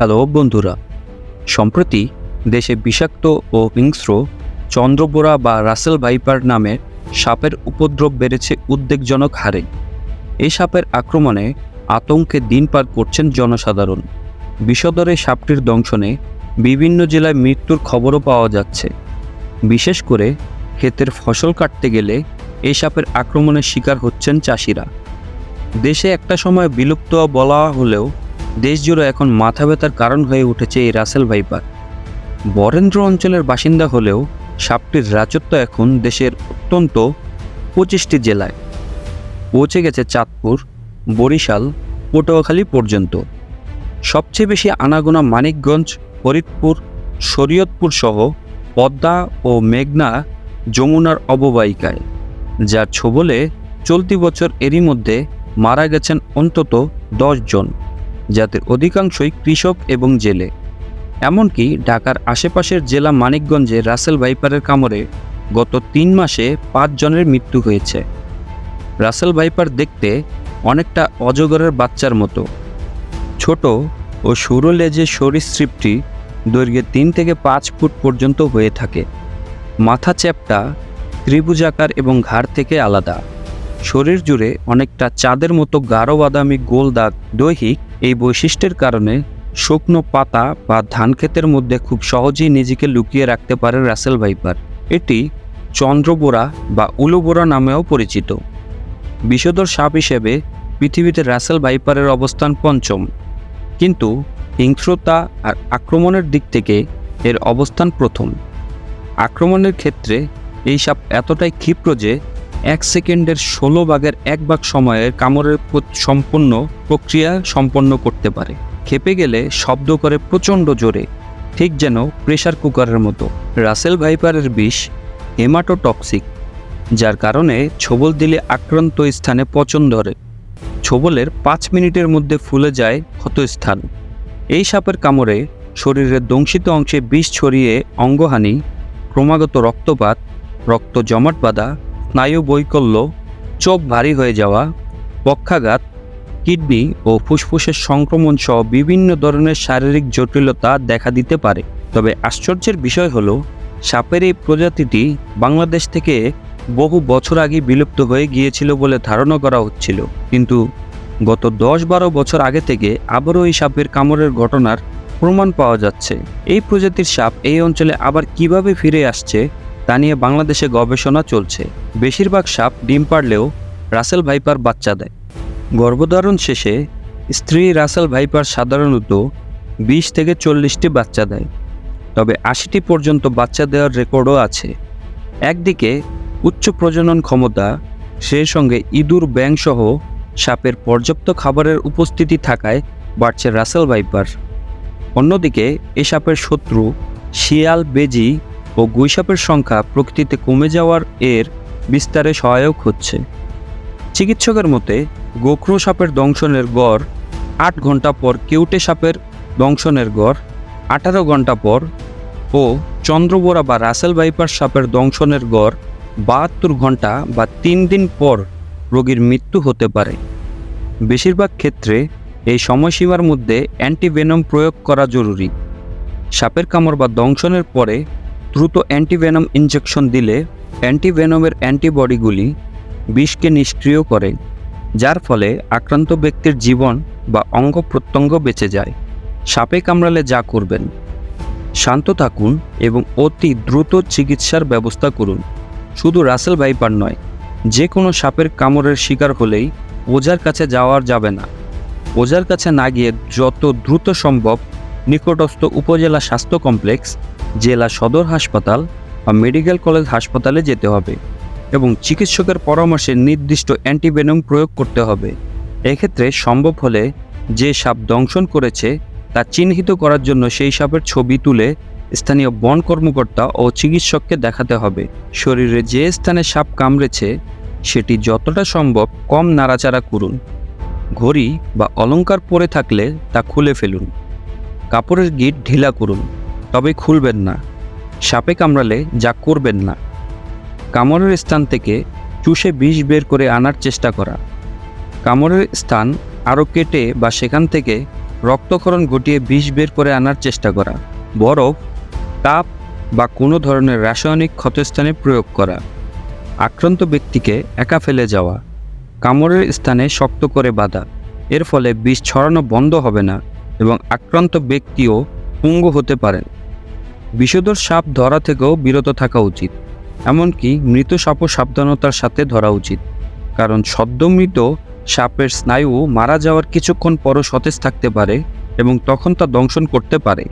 Hello বন্ধুরা। সম্প্রতি দেশে বিষাক্ত ও হিংস্র চন্দ্রবোরা বা রাসেল ভাইপার নামে সাপের উপদ্রব বেড়েছে উদ্বেগজনক হারে। এই সাপের আক্রমণে আতঙ্কে দিন পার করছেন জনসাধারণ। বিষদরে সাপটির দংশনে বিভিন্ন জেলায় মৃত্যুর খবরও পাওয়া যাচ্ছে। বিশেষ করে ক্ষেতের ফসল কাটতে গেলে এই সাপের আক্রমণের শিকার হচ্ছেন চাষিরা। দেশে একটা সময় বিলুপ্ত বলা হলেও দেশজুড়ে এখন মাথা ব্যথার কারণ হয়ে উঠেছে এই রাসেল ভাইপার। বরেন্দ্র অঞ্চলের বাসিন্দা হলেও সাপটির রাজত্ব এখন দেশের অত্যন্ত পঁচিশটি জেলায়। পৌঁছে গেছে চাঁদপুর, বরিশাল, পটুয়াখালী পর্যন্ত। সবচেয়ে বেশি আনাগোনা মানিকগঞ্জ, ফরিদপুর, শরীয়তপুর সহ পদ্মা ও মেঘনা যমুনার অববাহিকায়, যার ছোবলে চলতি বছর এরই মধ্যে মারা গেছেন অন্তত জন। যাদের অধিকাংশই কৃষক এবং জেলে। এমনকি ঢাকার আশেপাশের জেলা মানিকগঞ্জে রাসেল ভাইপারের কামড়ে গত তিন মাসে পাঁচ জনের মৃত্যু হয়েছে। রাসেল ভাইপার দেখতে অনেকটা অজগরের বাচ্চার মতো। ছোট ও সরু লেজে সরীসৃপটি দৈর্ঘ্যে তিন থেকে পাঁচ ফুট পর্যন্ত হয়ে থাকে। মাথা চ্যাপটা ত্রিভুজাকার এবং ঘাড় থেকে আলাদা। শরীর জুড়ে অনেকটা চাঁদের মতো গাঢ় বাদামি গোল দাগ দৈহিক এই বৈশিষ্ট্যের কারণে শুকনো পাতা বা ধান ক্ষেতের মধ্যে খুব সহজেই নিজেকে লুকিয়ে রাখতে পারে রাসেল ভাইপার। এটি চন্দ্রবোরা বা উলুবোরা নামেও পরিচিত। বিষধর সাপ হিসেবে পৃথিবীতে রাসেল ভাইপারের অবস্থান পঞ্চম। কিন্তু হিংস্রতা আর আক্রমণের দিক থেকে এর অবস্থান প্রথম। আক্রমণের ক্ষেত্রে এই সাপ এতটাই ক্ষিপ্র যে এক সেকেন্ডের ষোলো ভাগের এক ভাগ সময়ে কামড়ের সম্পূর্ণ প্রক্রিয়া সম্পন্ন করতে পারে। খেপে গেলে শব্দ করে প্রচণ্ড জোরে, ঠিক যেন প্রেসার কুকারের মতো। রাসেল ভাইপারের বিষ হেমাটোটক্সিক, যার কারণে ছবল দিলে আক্রান্ত স্থানে পচন ধরে। ছবলের পাঁচ মিনিটের মধ্যে ফুলে যায় ক্ষতস্থান। এই সাপের কামড়ে শরীরের দংশিত অংশে বিষ ছড়িয়ে অঙ্গহানি, ক্রমাগত রক্তপাত, রক্ত জমাট বাঁধা স্নায়ু বৈকল্য, চোখ ভারী হয়ে যাওয়া, পক্ষাঘাত, কিডনি ও ফুসফুসের সংক্রমণ সহ বিভিন্ন ধরনের শারীরিক জটিলতা দেখা দিতে পারে। তবে আশ্চর্যের বিষয় হলো, সাপের এই প্রজাতিটি বাংলাদেশ থেকে বহু বছর আগে বিলুপ্ত হয়ে গিয়েছিল বলে ধারণা করা হচ্ছিল। কিন্তু গত দশ বারো বছর আগে থেকে আবারও এই সাপের কামড়ের ঘটনার প্রমাণ পাওয়া যাচ্ছে। এই প্রজাতির সাপ এই অঞ্চলে আবার কীভাবে ফিরে আসছে তা নিয়ে বাংলাদেশে গবেষণা চলছে। বেশিরভাগ সাপ ডিম পারলেও রাসেল ভাইপার বাচ্চা দেয়। গর্ভধারণ শেষে স্ত্রী রাসেল ভাইপার সাধারণত বিশ থেকে চল্লিশটি বাচ্চা দেয়। তবে আশিটি পর্যন্ত বাচ্চা দেওয়ার রেকর্ডও আছে। একদিকে উচ্চ প্রজনন ক্ষমতা, সেই সঙ্গে ইঁদুর ব্যাং সহ সাপের পর্যাপ্ত খাবারের উপস্থিতি থাকায় বাড়ছে রাসেল ভাইপার। অন্যদিকে এ সাপের শত্রু শিয়াল, বেজি ও গুইসাপের সংখ্যা প্রকৃতিতে কমে যাওয়ার এর বিস্তারে সহায়ক হচ্ছে। চিকিৎসকের মতে, গোখরো সাপের দংশনের গড় আট ঘণ্টা পর কেউটে সাপের দংশনের গড় আঠারো ঘণ্টা পর ও চন্দ্রবোরা বা রাসেল বাইপার সাপের দংশনের গড় বাহাত্তর ঘণ্টা বা তিন দিন পর রোগীর মৃত্যু হতে পারে। বেশিরভাগ ক্ষেত্রে এই সময়সীমার মধ্যে অ্যান্টিভেনম প্রয়োগ করা জরুরি। সাপের কামড় বা দংশনের পরে দ্রুত অ্যান্টিভেনম ইনজেকশন দিলে অ্যান্টিভেনমের অ্যান্টিবডিগুলি বিষকে নিষ্ক্রিয় করে, যার ফলে আক্রান্ত ব্যক্তির জীবন বা অঙ্গ প্রত্যঙ্গ বেঁচে যায়। সাপে কামড়ালে যা করবেন, শান্ত থাকুন এবং অতি দ্রুত চিকিৎসার ব্যবস্থা করুন। শুধু রাসেল ভাইপার নয় যে কোনো সাপের কামড়ের শিকার হলেই ওজার কাছে যাওয়ার যাবে না। ওজার কাছে না গিয়ে যত দ্রুত সম্ভব নিকটস্থ উপজেলা স্বাস্থ্য কমপ্লেক্স জেলা সদর হাসপাতাল বা মেডিকেল কলেজ হাসপাতালে যেতে হবে এবং চিকিৎসকের পরামর্শে নির্দিষ্ট অ্যান্টিবেনম প্রয়োগ করতে হবে। এক্ষেত্রে সম্ভব হলে যে সাপ দংশন করেছে, তা চিহ্নিত করার জন্য সেই সাপের ছবি তুলে স্থানীয় বন কর্মকর্তা ও চিকিৎসককে দেখাতে হবে। শরীরে যে স্থানে সাপ কামড়েছে, সেটি যতটা সম্ভব কম নাড়াচাড়া করুন। ঘড়ি বা অলংকার পরে থাকলে তা খুলে ফেলুন। কাপড়ের গিট ঢিলা করুন। তবে খুলবেন না। সাপে কামড়ালে যা করবেন না। কামড়ের স্থান থেকে চুষে বিষ বের করে আনার চেষ্টা করা। কামড়ের স্থান আরও কেটে বা সেখান থেকে রক্তক্ষরণ ঘটিয়ে বিষ বের করে আনার চেষ্টা করা। বরফ, তাপ বা কোনো ধরনের রাসায়নিক ক্ষতস্থানে প্রয়োগ করা। আক্রান্ত ব্যক্তিকে একা ফেলে যাওয়া। কামড়ের স্থানে শক্ত করে বাঁধা। এর ফলে বিষ ছড়ানো বন্ধ হবে না এবং আক্রান্ত ব্যক্তিও পুঙ্গ হতে পারেন। বিষধর সাপ ধরা থেকেও বিরত থাকা উচিত। এমনকি মৃত সাপও সাবধানতার সাথে ধরা উচিত। কারণ সদ্য মৃত সাপের স্নায়ু মারা যাওয়ার কিছুক্ষণ পরও সতেজ থাকতে পারে এবং তখন তা দংশন করতে পারে।